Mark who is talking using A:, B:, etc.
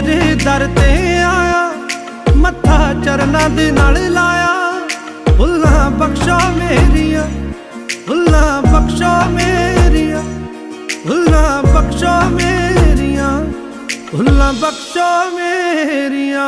A: ਤੇਰੇ ਦਰ ਤੇ ਆਇਆ, ਮੱਥਾ ਚਰਨਾਂ ਦੇ ਨਾਲ ਲਾਇਆ। ਭੁੱਲਾਂ ਬਖਸ਼ਾ ਮੇਰੀਆਂ ਭੁੱਲਾਂ ਬਖਸ਼ਾ ਮੇਰੀਆਂ ਭੁੱਲਾਂ ਬਖਸ਼ਾ ਮੇਰੀਆਂ ਭੁੱਲਾਂ ਬਖਸ਼ਾ ਮੇਰੀਆਂ।